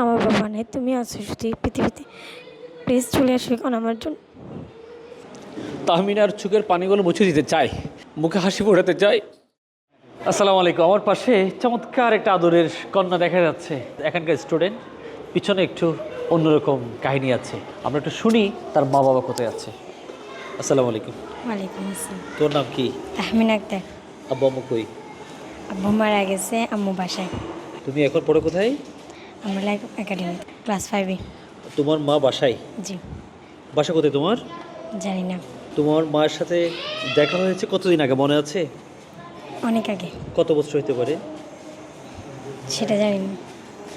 আমার বাবা নেই তুমি আছো শুধু এই পৃথিবীতে। প্লিজ চলে আসো এখন আমার জন্য। তাহমিনার চোখের পানিগুলো মুছে দিতে চাই মুখে হাসি ফোটাতে চাই। আসসালামু আলাইকুম আমার পাশে চমৎকার একটা আদরের কন্যা দেখা যাচ্ছে। এখানকার স্টুডেন্ট পিছনে একটু অন্যরকম কাহিনী আছে। আমরা একটু শুনি তার মা বাবা কোথায় আছে। আসসালামু আলাইকুম। ওয়ালাইকুম আসসালাম। তোর নাম কি? তাহমিন আক্তার। আব্বু আম্মু কই? আব্বু মারা গেছে আম্মু বাসায়। তুমি এখন পড়ো কোথায়? আমরা লাইক একাডেমি ক্লাস ফাইভে তোমার মা বাসায়? জি। বাসা কোথায় তোমার? জানি না। তোমার মায়ের সাথে দেখা হয়েছে কতদিন আগে মনে আছে? অনেক আগে। কত বছর হতে পারে? সেটা জানি না।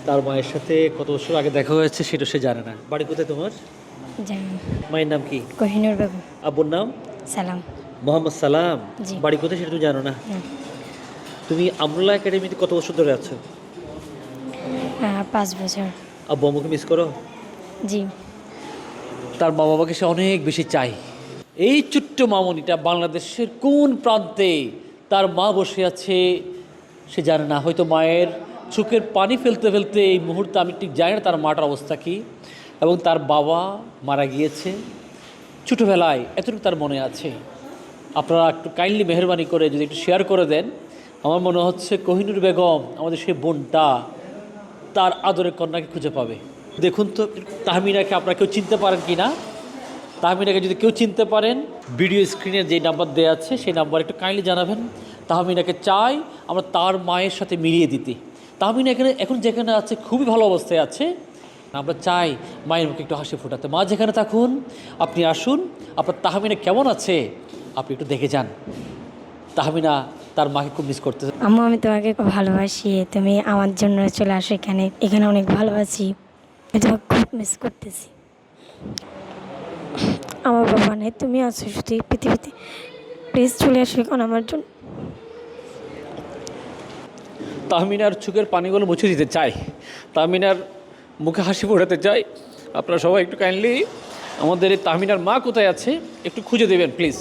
তার মায়ের সাথে কত বছর আগে দেখা হয়েছে সেটা সে জানে না। বাড়ি কোথায় তোমার? জানি না। মায়ের নাম কি? কোহিনুর বেগম আব্বুর নাম? সালাম। মোহাম্মদ সালাম। জি। বাড়ি কোথায় সেটা তুমি জানো না। তুমি আমরুল্লাহ একাডেমিতে কত বছর ধরে আছো? পাঁচ বছর। আব্বু আম্মুকে মিস করো? জি। তার মা বাবাকে সে অনেক বেশি চাই এই ছোট্ট মামনিটা বাংলাদেশের কোন প্রান্তে তার মা বসে আছে সে জানে না। হয়তো মায়ের চোখের পানি ফেলতে ফেলতে এই মুহূর্তে আমি ঠিক জানি না তার মাটার অবস্থা কী। এবং তার বাবা মারা গিয়েছে। ছোটোবেলায় এতটুকু তার মনে আছে। আপনারা একটু কাইন্ডলি মেহরবানি করে যদি একটু শেয়ার করে দেন আমার মনে হচ্ছে কোহিনুর বেগম আমাদের সেই বোনটা তার আদরের কন্যাকে খুঁজে পাবে। দেখুন তো, তাহমিনাকে আপনারা কেউ চিনতে পারেন কি না? তাহমিনাকে যদি কেউ চিনতে পারেন, ভিডিও স্ক্রিনে যে নাম্বার দেওয়া আছে, সেই নাম্বার একটু কাইন্ডলি জানাবেন। তাহমিনাকে চাই আমরা তার মায়ের সাথে মিলিয়ে দিতে। তাহমিনা এখানে, এখন যেখানে আছে, খুবই ভালো অবস্থায় আছে। আমরা চাই মায়ের মুখে একটু হাসি ফোটাতে। মা যেখানে থাকুন, আপনি আসুন। আপনার তাহমিনা কেমন আছে, আপনি একটু দেখে যান। তাহমিনা তার মাকে খুব মিস করতে আম্মু আমি তোমাকে খুব ভালোবাসি। তুমি আমার জন্য চলে আসো এখানে। এখানে অনেক ভালোবাসি। আমি তোমাকে খুব মিস করতেছি। আমার বাবা নেই তুমি আছো শুধু পৃথিবীতে। প্লিজ চলে আসো এখন আমার জন্য। তাহমিনার চোখের পানিগুলো মুছে দিতে চাই। তাহমিনার মুখে হাসি ফোটাতে চাই। আপনারা সবাই একটু কাইন্ডলি আমাদের এই তাহমিনার মা কোথায় আছে একটু খুঁজে দেবেন প্লিজ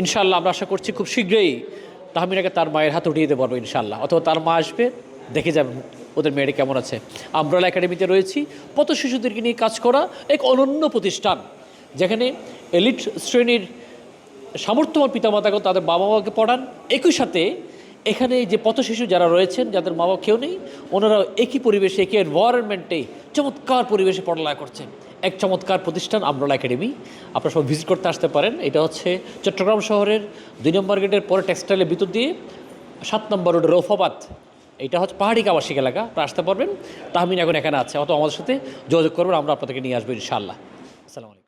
ইনশাল্লাহ আমরা আশা করছি খুব শীঘ্রই তাহমিনাকে তার মায়ের হাত উঠিয়ে দিতে পারব ইনশাল্লাহ অথবা তার মা আসবে, দেখে যাবেন ওদের মেয়েটা কেমন আছে। আমরালা একাডেমিতে রয়েছি, পথ শিশুদেরকে নিয়ে কাজ করা এক অনন্য প্রতিষ্ঠান, যেখানে এলিট শ্রেণির সামর্থ্যবান পিতামাতাকে তাদের বাবা মাকে পড়ান। একই সাথে এখানে যে পথ শিশু যারা রয়েছেন, যাদের মা বাবা কেউ নেই ওনারা একই পরিবেশে, একই এনভায়রনমেন্টে চমৎকার পরিবেশে পড়ালেখা করছেন। এক চমৎকার প্রতিষ্ঠান, আমরোলা একাডেমি। আপনারা সব ভিজিট করতে আসতে পারেন। এটা হচ্ছে চট্টগ্রাম শহরের দুই নম্বর গেটের পরে টেক্সটাইলের ভিতর দিয়ে সাত নম্বর রোডের রৌফাবাদ। এটা হচ্ছে পাহাড়ি আবাসিক এলাকা, আপনারা আসতে পারবেন। তাহমিন এখন এখানে আছে। অত আমাদের সাথে যোগাযোগ করবেন, আমরা আপনাদেরকে নিয়ে আসব ইনশাআল্লাহ। আসসালামু আলাইকুম।